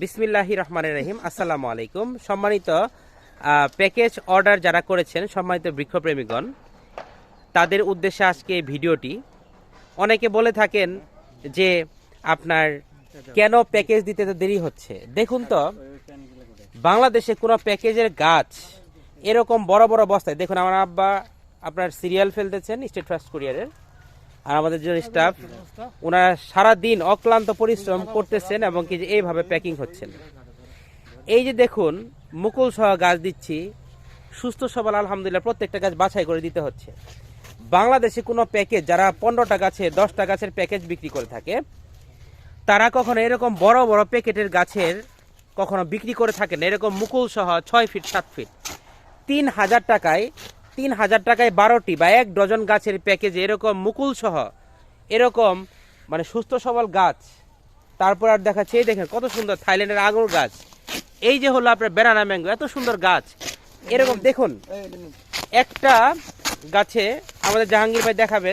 বিসমিল্লাহি রহমানের রহিম, আসসালামু আলাইকুম। সম্মানিত প্যাকেজ অর্ডার যারা করেছেন, সম্মানিত বৃক্ষপ্রেমীগণ, তাদের উদ্দেশ্যে আজকে এই ভিডিওটি। অনেকে বলে থাকেন যে আপনার কেন প্যাকেজ দিতে দেরি হচ্ছে? দেখুন তো, বাংলাদেশে কোনো প্যাকেজের গাছ এরকম বড় বড় বস্তায় দেখুন আমার আব্বা আপনার সিরিয়াল ফেলতেছেন স্টেট ফার্স্ট কুরিয়ারের আর আমাদের যে স্টাফ ওনারা সারা দিন অক্লান্ত পরিশ্রম করতেছেন এবং কি যে এইভাবে প্যাকিং হচ্ছেন। এই যে দেখুন, মুকুল সহ গাছ দিচ্ছি, সুস্থ সবল, আলহামদুলিল্লাহ, প্রত্যেকটা গাছ বাছাই করে দিতে হচ্ছে। বাংলাদেশে কোনো প্যাকেজ যারা পনেরোটা গাছে, দশটা গাছের প্যাকেজ বিক্রি করে থাকে, তারা কখনো এরকম বড় বড় প্যাকেটের গাছের কখনো বিক্রি করে থাকে না। এরকম মুকুল সহ ছয় ফিট সাত ফিট তিন হাজার টাকায় তিন হাজার টাকায় বারোটি বা এক ডজন গাছের প্যাকেজে এরকম মুকুল সহ এরকম মানে সুস্থ সবল গাছ। তারপর আর দেখাচ্ছে এই দেখেন কত সুন্দর থাইল্যান্ডের আঙুর গাছ। এই যে হলো আপনার বেনানা ম্যাঙ্গো এত সুন্দর গাছ। এরকম দেখুন একটা গাছে আমাদের জাহাঙ্গীর ভাই দেখাবে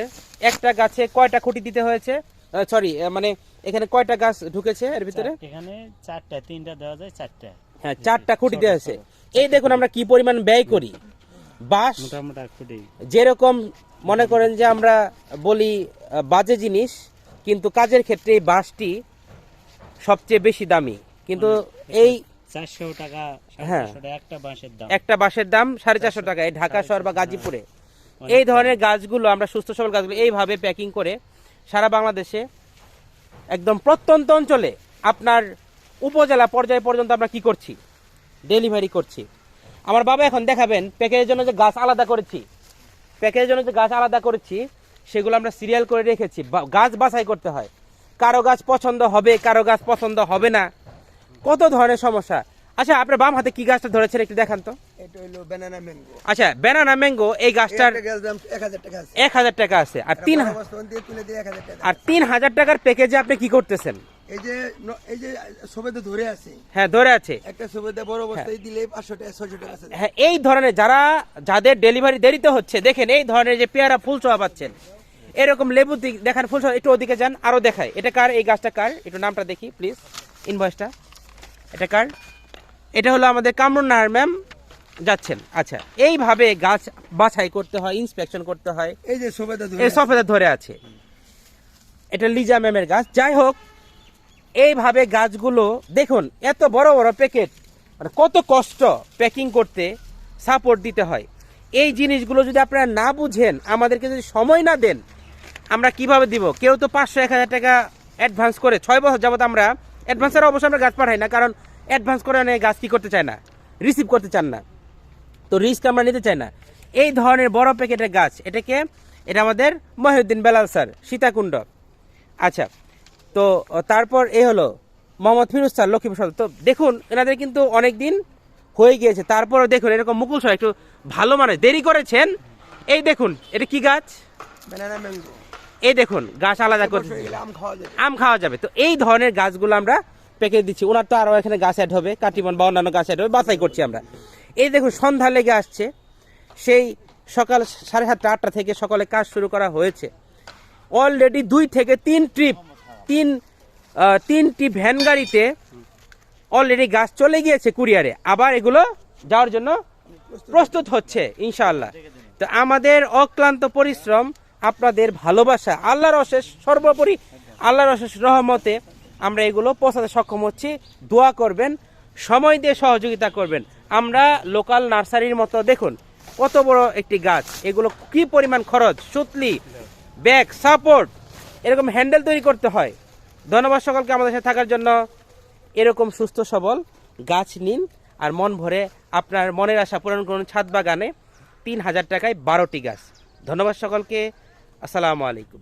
একটা গাছে কয়টা খুঁটি দিতে হয়েছে? সরি মানে এখানে কয়টা গাছ ঢুকেছে এর ভিতরে? এখানে চারটা তিনটা দেওয়া যায় চারটা। হ্যাঁ চারটা খুঁটি দেওয়া আছে এই দেখুন আমরা কি পরিমাণ ব্যয় করি। বাঁশ যেরকম মনে করেন যে আমরা বলি বাজে জিনিস কিন্তু কাজের ক্ষেত্রে এই বাঁশটি সবচেয়ে বেশি দামি। কিন্তু এই চারশো টাকা হ্যাঁ। একটা বাঁশের দাম। একটা বাঁশের দাম সাড়ে চারশো টাকা এই ঢাকা শহর বা গাজীপুরে। এই ধরনের গাছগুলো আমরা সুস্থ সবল গাছগুলো এইভাবে প্যাকিং করে সারা বাংলাদেশে একদম প্রত্যন্ত অঞ্চলে আপনার উপজেলা পর্যায় পর্যন্ত আমরা কি করছি? ডেলিভারি করছি। আমার বাবা এখন দেখাবেন প্যাকেজের জন্য যে গাছ আলাদা করেছি। প্যাকেজের জন্য যে গাছ আলাদা করেছি সেগুলো আমরা সিরিয়াল করে রেখেছি। গাছ বাছাই করতে হয়। কারও গাছ পছন্দ হবে কারও গাছ পছন্দ হবে না। কত ধরনের সমস্যা? আচ্ছা আপনার বাম হাতে কি গাছটা ধরেছেন একটু দেখান তো। এটা হইল ব্যানানা ম্যাঙ্গো আচ্ছা ব্যানানা ম্যাঙ্গো এই গাছটার এক হাজার টাকা আছে। আর তিন আর তিন হাজার টাকার প্যাকেজে আপনি কি করতেছেন? এই যে এই যে সবেদে ধরে আছে। হ্যাঁ ধরে আছে। একটা সবেদে বড় বস্তায় দিলে পাঁচশো টাকা ছয়শো টাকা আছে। হ্যাঁ এই ধরনের যারা যাদের ডেলিভারি দেরিতে হচ্ছে দেখেন এই ধরনের যে পেয়ারা ফুল ছোঁয়া পাচ্ছেন এরকম লেবু দেখান ফুল একটু ওদিকে যান আরও দেখায় এটা কার? এই গাছটা কার? একটু নামটা দেখি প্লিজ ইনভয়েসটা এটা কার? এটা হলো আমাদের কামরুন নাহার ম্যাম যাচ্ছেন। আচ্ছা এইভাবে গাছ বাছাই করতে হয় ইন্সপেকশন করতে হয়। এই যে সফেদা ধরে আছে। এটা লিজা ম্যামের গাছ। যাই হোক এইভাবে গাছগুলো, দেখুন, এত বড় বড় প্যাকেট মানে কত কষ্ট প্যাকিং করতে সাপোর্ট দিতে হয়। এই জিনিসগুলো যদি আপনারা না বুঝেন, আমাদেরকে যদি সময় না দেন, আমরা কীভাবে দিব? কেউ তো পাঁচশো, এক হাজার টাকা অ্যাডভান্স করে, ছয় বছর যাবত আমরা অ্যাডভান্সের অবশ্যই আমরা গাছ পাঠাই না, কারণ অ্যাডভান্স করে অনেক গাছ কি করতে চায় না রিসিভ করতে চান না। তো রিস্ক আমরা নিতে চাই না। এই ধরনের বড় প্যাকেটের গাছ, এটাকে, এটা আমাদের মহিউদ্দিন বেলাল স্যার, সীতাকুণ্ড। আচ্ছা তো তারপর এ হলো মোহাম্মদ ফিরোজ স্যার লক্ষ্মীপুর সদর। তো দেখুন এনাদের কিন্তু অনেক দিন হয়ে গিয়েছে। তারপরও দেখুন এরকম মুকুল সহ একটু ভালো মানে দেরি করেছেন। এই দেখুন এটা কি গাছ? এই দেখুন গাছ আলাদা করে আম খাওয়া যাবে। আম খাওয়া যাবে। তো এই ধরনের গাছগুলো আমরা প্যাকেজ দিচ্ছি। ওনার তো আরও এখানে গাছ অ্যাড হবে কাটিমন বা অন্যান্য গাছ অ্যাড হবে বাছাই করছি আমরা। এই দেখুন সন্ধ্যা লেগে আসছে। সেই সকাল সাড়ে সাতটা আটটা থেকে সকালে কাজ শুরু করা হয়েছে। অলরেডি দুই থেকে তিন ট্রিপ তিন তিনটি ভ্যান গাড়িতে অলরেডি গাছ চলে গিয়েছে কুরিয়ারে আবার এগুলো যাওয়ার জন্য প্রস্তুত হচ্ছে, ইনশাআল্লাহ। তো আমাদের অক্লান্ত পরিশ্রম, আপনাদের ভালোবাসা, আল্লাহর অশেষ, সর্বোপরি আল্লাহর অশেষ রহমতে আমরা এগুলো পৌঁছাতে সক্ষম হচ্ছি। দোয়া করবেন, সময় দিয়ে সহযোগিতা করবেন। আমরা লোকাল নার্সারির মতো, দেখুন, কত বড় একটি গাছ। এগুলো কি পরিমাণ খরচ? সুতলি ব্যাগ সাপোর্ট এরকম হ্যান্ডেল তৈরি করতে হয়। ধন্যবাদ সকলকে আমাদের সাথে থাকার জন্য। এরকম সুস্থ, সবল গাছ নিন আর মন ভরে আপনার মনের আশা পূরণ করুন ছাদ বাগানে। তিন হাজার টাকায় বারোটি গাছ। ধন্যবাদ সকলকে। আসসালামু আলাইকুম।